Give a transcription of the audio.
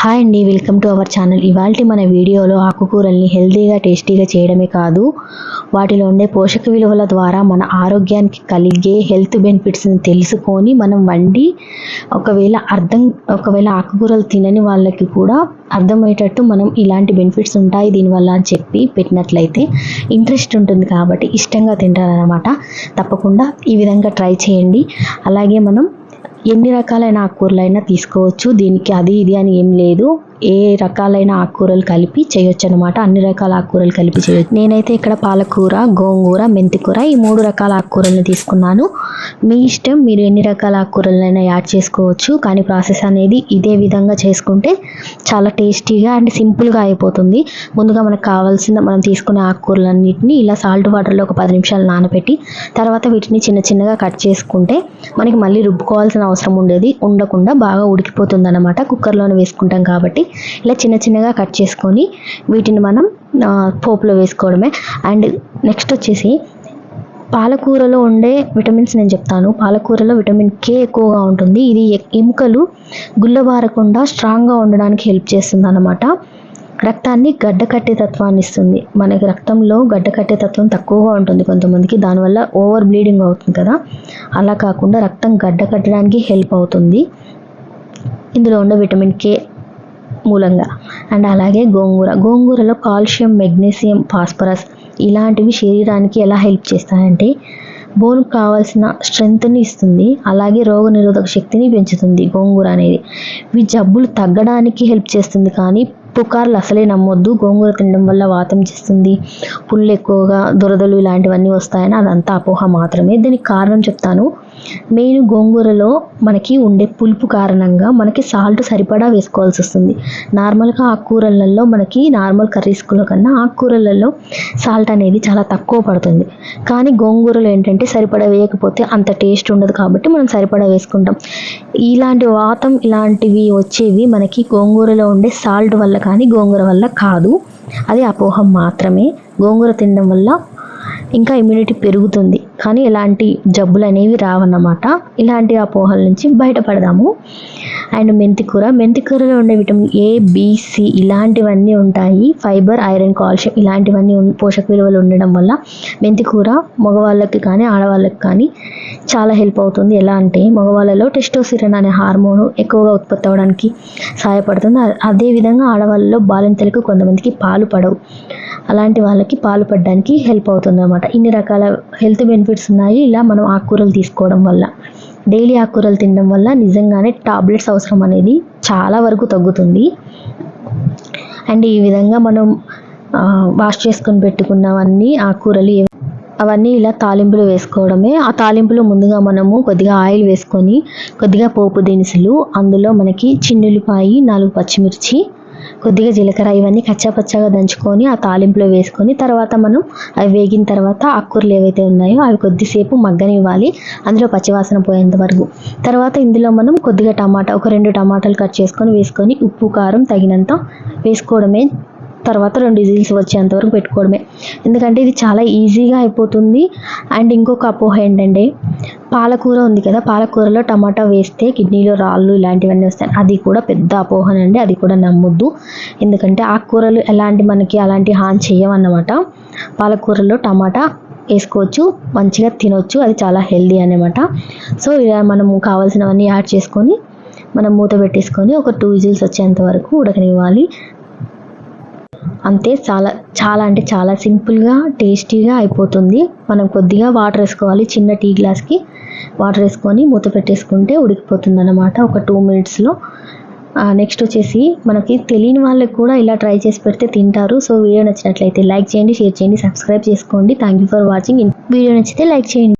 Hi అండి welcome to our channel. ఇవాళ మన వీడియోలో ఆకుకూరల్ని హెల్తీగా టేస్టీగా చేయడమే కాదు వాటిలో ఉండే పోషక విలువల ద్వారా మన ఆరోగ్యానికి కలిగే హెల్త్ బెనిఫిట్స్ని తెలుసుకొని మనం వండి ఒకవేళ అర్థం ఒకవేళ ఆకుకూరలు తినని వాళ్ళకి కూడా అర్థమయ్యేటట్టు మనం ఇలాంటి బెనిఫిట్స్ ఉంటాయి. దీనివల్ల అని చెప్పి పెట్టినట్లయితే ఇంట్రెస్ట్ ఉంటుంది కాబట్టి ఇష్టంగా తింటారనమాట తప్పకుండా ఈ విధంగా ట్రై చేయండి. అలాగే మనం ఎన్ని రకాలైన ఆకుకూరలైనా తీసుకోవచ్చు. దీనికి అది ఇది అని ఏం లేదు. ఏ రకాలైన ఆకుకూరలు కలిపి చేయొచ్చు అనమాట అన్ని రకాల ఆకుకూరలు కలిపి చేయొచ్చు. నేనైతే ఇక్కడ పాలకూర గోంగూర మెంతికూర ఈ మూడు రకాల ఆకుకూరలను తీసుకున్నాను. మీ ఇష్టం మీరు ఎన్ని రకాల ఆకుకూరలైనా యాడ్ చేసుకోవచ్చు. కానీ ప్రాసెస్ అనేది ఇదే విధంగా చేసుకుంటే చాలా టేస్టీగా అండ్ సింపుల్గా అయిపోతుంది. ముందుగా మనకు కావాల్సిన మనం తీసుకునే ఆకుకూరలన్నింటినీ ఇలా సాల్ట్ వాటర్లో ఒక పది నిమిషాలు నానబెట్టి తర్వాత వీటిని చిన్న చిన్నగా కట్ చేసుకుంటే మనకి మళ్ళీ రుబ్బుకోవాల్సిన అవసరం అవసరం ఉండేది ఉండకుండా బాగా ఉడికిపోతుంది అనమాట కుక్కర్లోనే వేసుకుంటాం కాబట్టి ఇలా చిన్న చిన్నగా కట్ చేసుకొని వీటిని మనం పోపులో వేసుకోవడమే. అండ్ నెక్స్ట్ వచ్చేసి పాలకూరలో ఉండే విటమిన్స్ నేను చెప్తాను. పాలకూరలో విటమిన్ కే ఎక్కువగా ఉంటుంది. ఇది ఎముకలు గుల్లబారకుండా స్ట్రాంగ్గా ఉండడానికి హెల్ప్ చేస్తుంది అనమాట రక్తాన్ని గడ్డ కట్టే తత్వాన్ని ఇస్తుంది. మనకి రక్తంలో గడ్డ కట్టే తత్వం తక్కువగా ఉంటుంది కొంతమందికి. దానివల్ల ఓవర్ బ్లీడింగ్ అవుతుంది కదా. అలా కాకుండా రక్తం గడ్డ కట్టడానికి హెల్ప్ అవుతుంది. ఇందులో ఉండే విటమిన్ కే మూలంగా. అండ్ అలాగే గోంగూర. గోంగూరలో కాల్షియం మెగ్నీషియం ఫాస్ఫరస్ ఇలాంటివి శరీరానికి ఎలా హెల్ప్ చేస్తాయంటే బోన్కి కావాల్సిన స్ట్రెంగ్త్ని ఇస్తుంది. అలాగే రోగ నిరోధక శక్తిని పెంచుతుంది గోంగూర అనేది. ఇవి జబ్బులు తగ్గడానికి హెల్ప్ చేస్తుంది కానీ పుకార్లు అసలే నమ్మొద్దు. గోంగూర తినడం వల్ల వాతం చేస్తుంది. పుళ్ళు ఎక్కువగా దురదలు ఇలాంటివన్నీ వస్తాయని అదంతా అపోహ మాత్రమే. దీనికి కారణం చెప్తాను. మెయిన్ గోంగూరలో మనకి ఉండే పులుపు కారణంగా మనకి సాల్ట్ సరిపడా వేసుకోవాల్సి వస్తుంది. నార్మల్గా ఆకుకూరలలో మనకి నార్మల్ కర్రీస్లో కన్నా ఆకుకూరలలో సాల్ట్ అనేది చాలా తక్కువ పడుతుంది. కానీ గోంగూరలో ఏంటంటే సరిపడా వేయకపోతే అంత టేస్ట్ ఉండదు కాబట్టి మనం సరిపడా వేసుకుంటాం. ఇలాంటి వాతం ఇలాంటివి వచ్చేవి మనకి గోంగూరలో ఉండే సాల్ట్ వల్ల కానీ గోంగూర వల్ల కాదు. అది అపోహం మాత్రమే. గోంగూర తినడం వల్ల ఇంకా ఇమ్యూనిటీ పెరుగుతుంది. కానీ ఎలాంటి జబ్బులు అనేవి రావన్నమాట. ఇలాంటి అపోహల నుంచి బయటపడదాము. అండ్ మెంతికూర. మెంతికూరలో ఉండే విటమిన్ ఏ బిసి ఇలాంటివన్నీ ఉంటాయి. ఫైబర్ ఐరన్ కాల్షియం ఇలాంటివన్నీ పోషక విలువలు ఉండడం వల్ల మెంతికూర మగవాళ్ళకి కానీ ఆడవాళ్ళకి కానీ చాలా హెల్ప్ అవుతుంది. ఎలా అంటే మగవాళ్ళలో టెస్టోసిరన్ అనే హార్మోన్ ఎక్కువగా ఉత్పత్తి అవ్వడానికి సహాయపడుతుంది. అదేవిధంగా ఆడవాళ్ళలో బాలింతలకు కొంతమందికి పాలు పడవు. అలాంటి వాళ్ళకి పాలు పడడానికి హెల్ప్ అవుతుంది అనమాట ఇన్ని రకాల హెల్త్ బెనిఫిట్స్ ఉన్నాయి. ఇలా మనం ఆకుకూరలు తీసుకోవడం వల్ల డైలీ ఆకుకూరలు తినడం వల్ల నిజంగానే టాబ్లెట్స్ అవసరం అనేది చాలా వరకు తగ్గుతుంది. అండ్ ఈ విధంగా మనం వాష్ చేసుకొని పెట్టుకున్నవన్నీ ఆకుకూరలు అవన్నీ ఇలా తాలింపులు వేసుకోవడమే. ఆ తాలింపులో ముందుగా మనము కొద్దిగా ఆయిల్ వేసుకొని కొద్దిగా పోపు దినుసులు అందులో మనకి చిన్నులపాయి నాలుగు పచ్చిమిర్చి కొద్దిగా జీలకర్ర ఇవన్నీ కచ్చాపచ్చాగా దంచుకొని ఆ తాలింపులో వేసుకొని తర్వాత మనం అవి వేగిన తర్వాత ఆకుకూరలు ఏవైతే ఉన్నాయో అవి కొద్దిసేపు మగ్గనివ్వాలి. అందులో పచ్చివాసన పోయేంత వరకు. తర్వాత ఇందులో మనం కొద్దిగా టమాటా ఒక రెండు టమాటాలు కట్ చేసుకొని వేసుకొని ఉప్పు కారం తగినంత వేసుకోవడమే తర్వాత రెండు విజిల్స్ వచ్చేంత వరకు పెట్టుకోవడమే. ఎందుకంటే ఇది చాలా ఈజీగా అయిపోతుంది. అండ్ ఇంకొక అపోహ ఏంటంటే పాలకూర ఉంది కదా పాలకూరలో టమాటా వేస్తే కిడ్నీలో రాళ్ళు ఇలాంటివన్నీ వస్తాయి. అది కూడా పెద్ద అపోహనండి. అది కూడా నమ్మొద్దు. ఎందుకంటే ఆకుకూరలు ఎలాంటి మనకి అలాంటి హాని చేయవన్నమాట. పాలకూరలో టమాటా వేసుకోవచ్చు మంచిగా తినొచ్చు. అది చాలా హెల్దీ అనమాట సో ఇలా మనము కావాల్సినవన్నీ యాడ్ చేసుకొని మనం మూత పెట్టేసుకొని ఒక టూ విజిల్స్ వచ్చేంత వరకు ఉడకనివ్వాలి. అంతే చాలా చాలా అంటే చాలా సింపుల్గా టేస్టీగా అయిపోతుంది. మనం కొద్దిగా వాటర్ వేసుకోవాలి చిన్న టీ గ్లాస్కి. వాటర్ వేసుకొని మూత పెట్టేసుకుంటే ఉడికిపోతుంది అనమాట ఒక టూ మినిట్స్లో. నెక్స్ట్ వచ్చేసి మనకి తెలియని వాళ్ళకి కూడా ఇలా ట్రై చేసి పెడితే తింటారు. సో వీడియో నచ్చినట్లయితే లైక్ చేయండి షేర్ చేయండి సబ్స్క్రైబ్ చేసుకోండి. Thank you for watching. Video నచ్చితే లైక్ చేయండి.